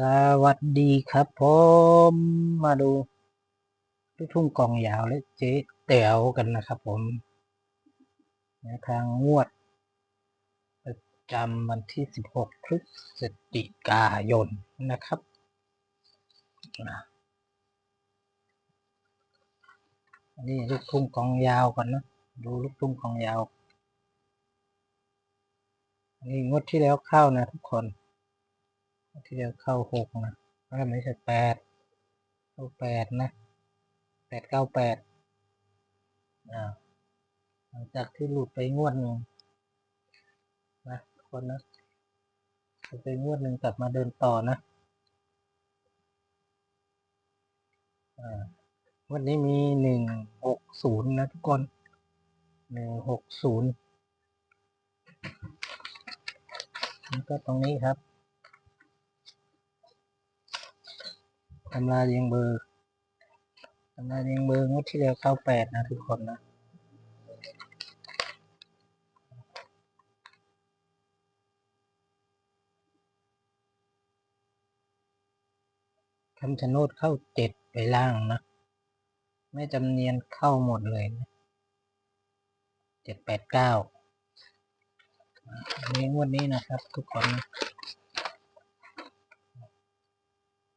สวัสดีครับผมมาดูลูกทุ่งกองยาวและเจ๊แต๋วกันนะครับผมในทางงวดประจำวันที่ 16 พฤศจิกายนนะครับอันนี้ลูกทุ่งกองยาวกันนะ ดูลูกทุ่งกองยาว อันนี้งวดที่แล้วเข้านะทุกคน ที่แล้วเข้าหกนะไม่ใช่แปดเข้าแปดนะแปดเก้าแปดอ่าหลังจากที่หลุดไปงวดหนึ่งนะทุกคนนะหลุดไปงวดหนึ่งกลับมาเดินต่อนะอ่าวันนี้มีหนึ่งหกศูนย์นะทุกคนหนึ่งหกศูนย์แล้วก็ตรงนี้ครับ ตำราเรียงเบอร์ตำราเรียงเบอร์งวดที่แล้วเข้าแปดนะทุกคนนะคำชะโนดเข้าเจ็ดไปล่างนะไม่จำเนียนเข้าหมดเลยนะเจ็ดแปดเก้าอันนี้งวดนี้นะครับ ทุกคนนะ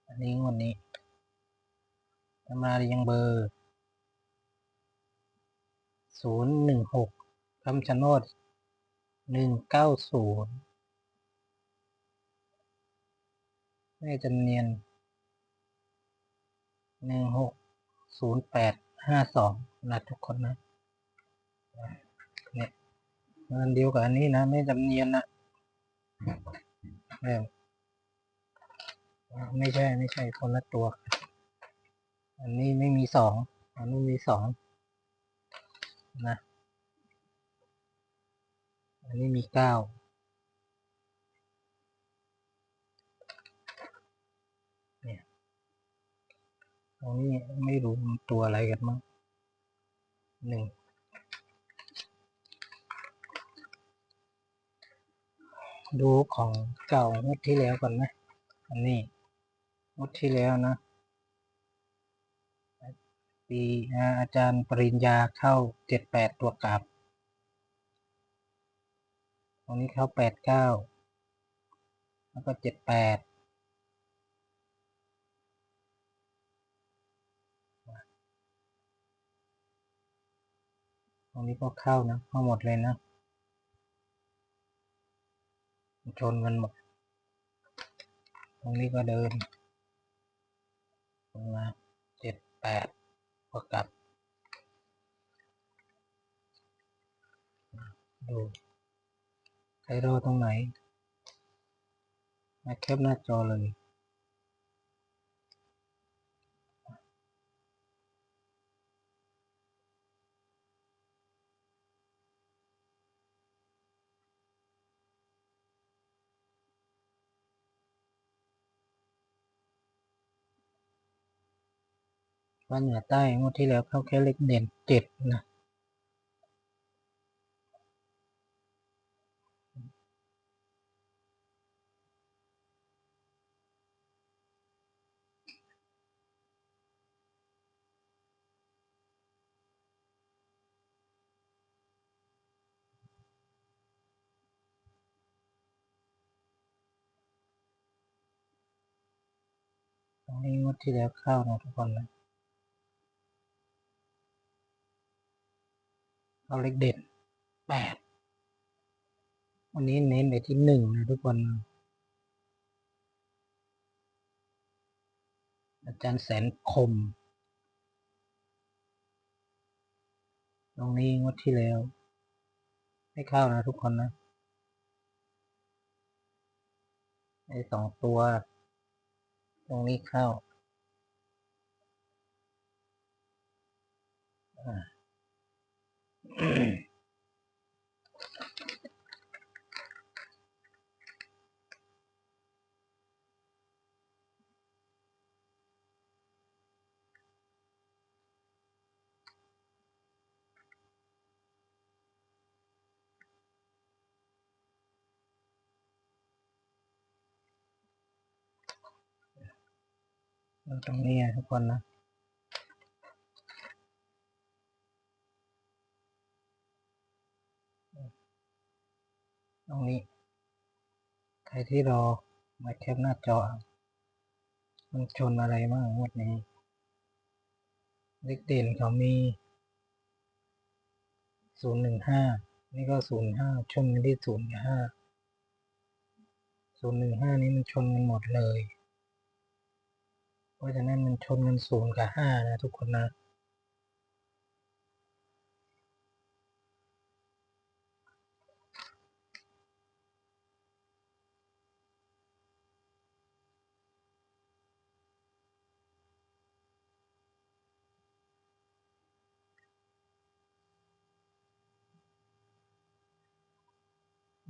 อันนี้งวดนี้ จะมาเรียงเบอร์ศูนย์หนึ่งหกคำชะโนดหนึ่งเก้าศูนย์ไม่จำเนียนหนึ่งหกศูนย์แปดห้าสองนะทุกคนนะเนี่ยเงินเดียวกับอันนี้นะไม่จำเนียนนะเนี่ไม่ใช่ไม่ใช่คนละตัว อันนี้ไม่มีสองอันนี้มีสองนะ อันนี้มีเก้าเนี่ยตรงนี้ไม่รู้ตัวอะไรกันมั้งหนึ่งดูของเก่างวดที่แล้วก่อนไหมอันนี้งวดที่แล้วนะ ปีอาจารย์ปริญญาเข้าเจ็ดแปดตัวกลับ ตรงนี้เข้าแปดเก้าแล้วก็เจ็ดแปดตรงนี้ก็เข้านะ เข้าหมดเลยนะ ชนกันหมด ตรงนี้ก็เดินลงมาเจ็ดแปด ก็กลับ ดูใครรอตรงไหนมาแคปหน้าจอเลย ว่าเหนือใต้งวดที่แล้วเข้าแค่เลขเด่นเจ็ดนะตรงนี้งวดที่แล้วเข้านะทุกคนนะ เข้าเลขเด่นแปดวันนี้เน้นไปที่หนึ่งนะทุกคน อาจารย์แสนคม ตรงนี้งวดที่แล้ว ไม่เข้านะทุกคนนะไอ้สองตัว ตรงนี้เข้า อ่า ตดูตรงนี้นะทุกคนนะ ตรงนี้ ใค รที่รอมาแคปหน้าจอ มันชนอะไรบ้างงวดนี้ เลขเด่นเขามีศูนย์หนึ่งห้านี่ก็ศูนย์ห้าชนกันที่ศูนย์ห้าศูนย์หนึ่งห้านี้มันชนกันหมดเลย เพราะฉะนั้นมันชนกันศูนย์กับห้านะทุกคนนะ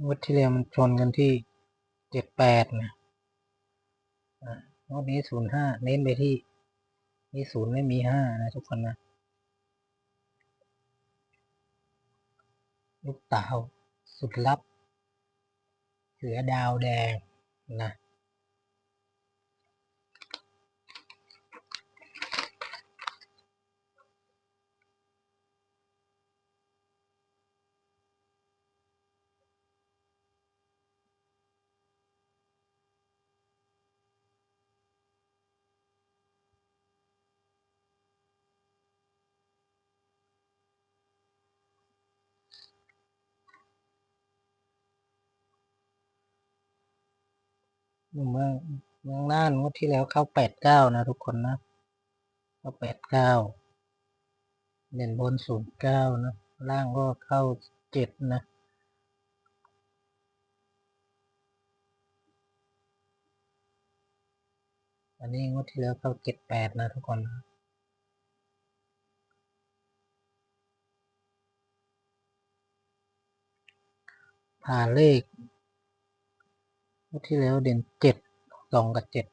งวดที่แล้วมันชนกันที่เจ็ดแปดนะอ่างวดนี้ศูนย์ห้าเน้นไปที่มีศูนย์ไม่มีห้านะทุกคนนะลูกเต๋าสุดลับ เสือดาวแดงนะ เมืองเมืองน่านงวดที่แล้วเข้าแปดเก้านะทุกคนนะ เข้าแปดเก้าเด่นบนศูนย์เก้านะ ล่างก็เข้าเจ็ดนะอันนี้งวดที่แล้วเข้าเจ็ดแปดนะทุกคนนะผ่านเลข ที่แล้วเด่นเจ็ดสองกับเจ็ด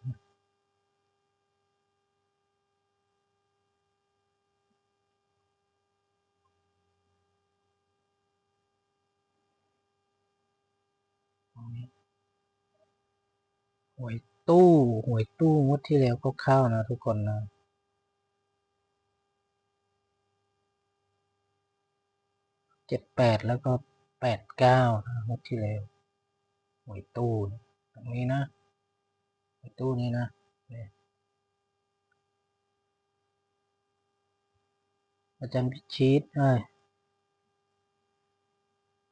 หวยตู้หวยตู้งวดที่แล้วก็เข้านะทุกคนนะเจ็ดแปดแล้วก็แปดเก้านะงวดที่แล้วหวยตู้นะ ตรงนี้นะตู้นี้นะนี่อาจารย์พิชิตเอ้ย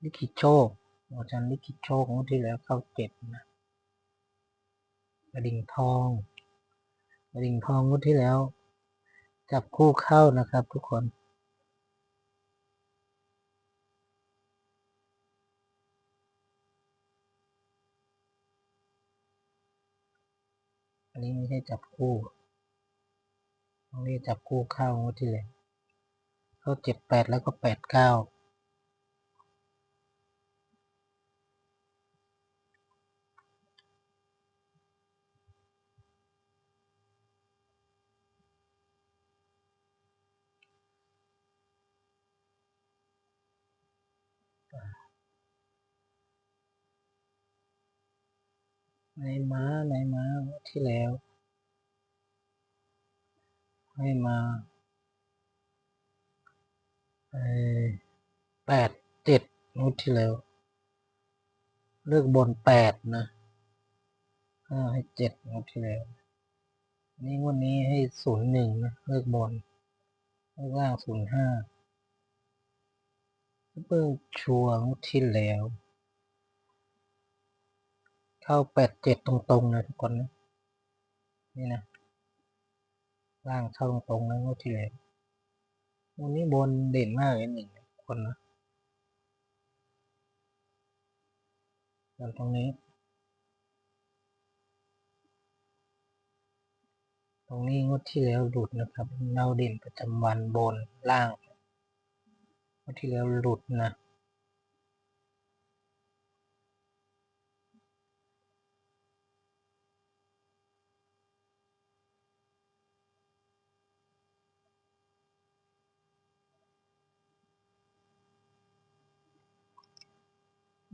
ลิขิตโชคอาจารย์ลิขิตโชคงวดที่แล้วเข้าเจ็ดนะกระดิ่งทองกระดิ่งทองงวดที่แล้ว จับคู่เข้านะครับทุกคน อันนี้ไม่ใช่จับคู่ตรงนี้จับคู่เข้างวดที่แล้วเข้าเจ็ดแปดแล้วก็แปดเก้า ในม้าในม้าที่แล้ว ให้มาแปดเจ็ดงวดที่แล้ว เลือกบนแปดนะห้าให้เจ็ดงวดที่แล้ว นี่วดนี้ให้ศูนย์หนึ่งนะเลือกบนเลือกล่างศูนย์ห้าเพิ่งชัวร์ที่แล้ว เข้าแปดเจ็ดตรงๆนะทุกคนนะนี่นะล่างเข้าตรงๆนะงวดที่แล้ววันนี้บนเด่นมากเลยหนึ่งคนนะส่วนตรงนี้ ตรงนี้งวดที่แล้วหลุดนะครับเนาเด่นประจำวันบนล่างงวดที่แล้วหลุดนะ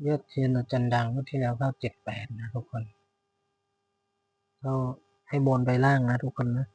ยอดเทียนอาจารย์ดังงวดที่แล้วเข้าเจ็ดแปดนะทุกคน ก็ให้บนไปล่างนะทุกคนนะ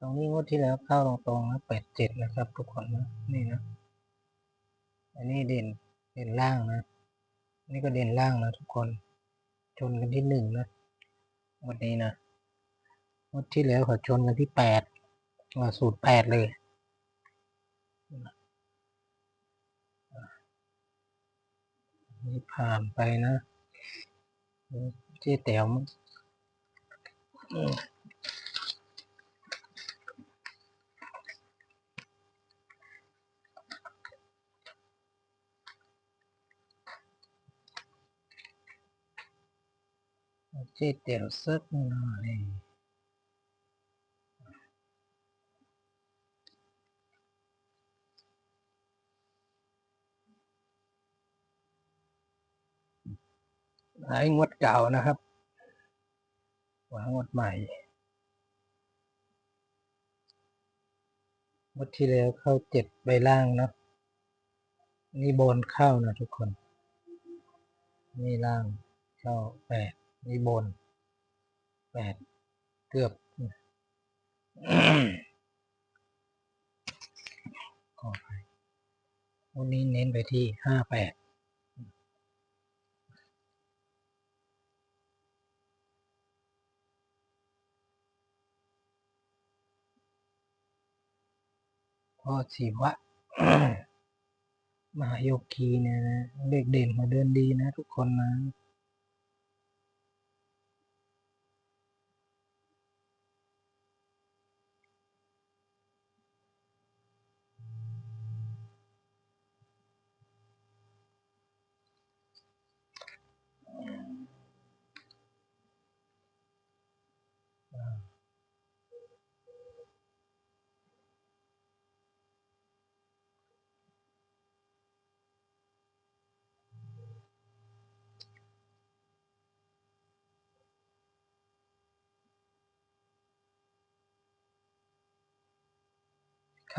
ตรงนี้งวดที่แล้วเข้าตรงๆนะแปดเจ็ดนะครับ ทุกคนนะนี่นะ อันนี้เด่นเด่นล่างนะ นี่ก็เด่นล่างนะทุกคนชนกันที่หนึ่งนะงวันนี้นะงวดที่แล้วเขาชนกันที่แปดว่าสูตรแปดเลยนี่ผ่านไปนะเจ๊แต๋วมั้ง อืมเจ๊แต๋วสักหน่อย หายงวดเก่านะครับหวางงวดใหม่งวดที่แล้วเข้าเจ็ดใบล่างนะนี่บนเข้านะทุกคน นี่ล่างเข้าแปด นี่บนแปดเกือบขอไปวันนี้เน้นไปที่ห้าแปดพ่อชีวะมหาโยคีเนี่ยนะเด็กเด่นมาเดินดีนะทุกคนนะ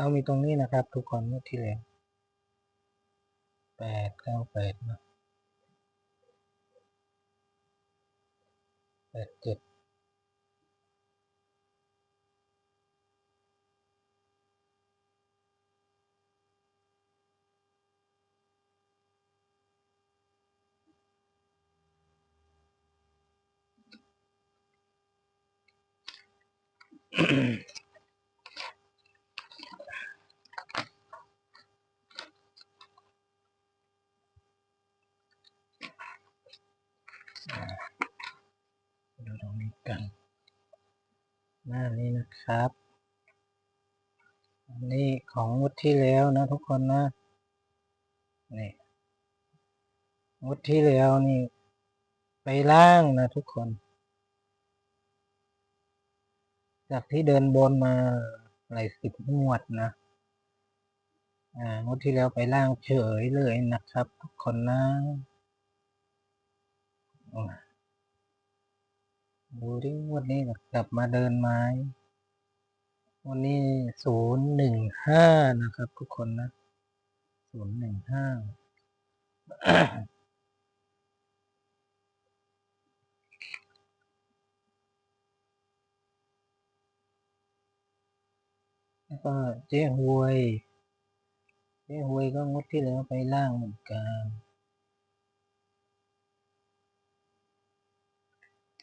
เขามีตรงนี้นะครับ ทุกคนเมื่อที่แล้วแปดเก้าแปดนะแปดเจ็ดดูตรงนี้กัน หน้า นะครับ อันนี้ของงวดที่แล้วนะทุกคนนะ นี่งวดที่แล้วนี่ไปล่างนะทุกคน จากที่เดินบนมาหลายสิบงวดนะ อ่างวดที่แล้วไปล่างเฉยเลยนะครับ ทุกคนนะอะดูดิงวดนี้กลับมาเดินไม้ วันนี้ศูนย์หนึ่งห้านะครับทุกคนนะศูนย์หนึ่งห้าแล้วก็เจ๊หวย เจ๊หวยก็งดที่แล้วไปล่างเหมือนกัน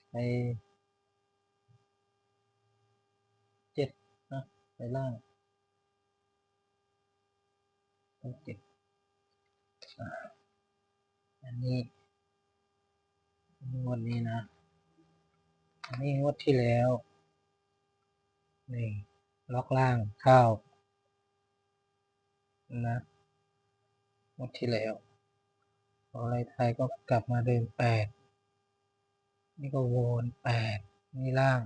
ไปเจ็ดนะ ไปล่างไปเจ็ดอ่าอันนี้งวดนี้นะ อันนี้งวดที่แล้วนี่ล็อกล่างเข้านะงวดที่แล้วพออะไรไทยก็กลับมาเดินแปดนี่ก็วนแปดนี่ล่าง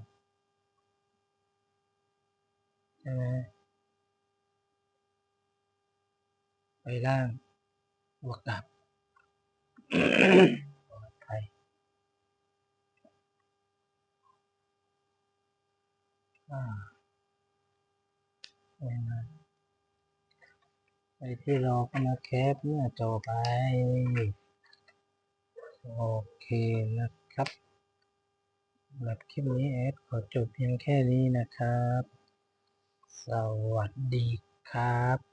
ใช่ไหมไปล่างบวกกลับปลอดภัยอ่าอย่างนั้นไปที่รอก็มาแคปเมื่อจบไป โอเคนะครับสำหรับคลิปนี้แอดขอจบเพียงแค่นี้นะครับ สวัสดีครับ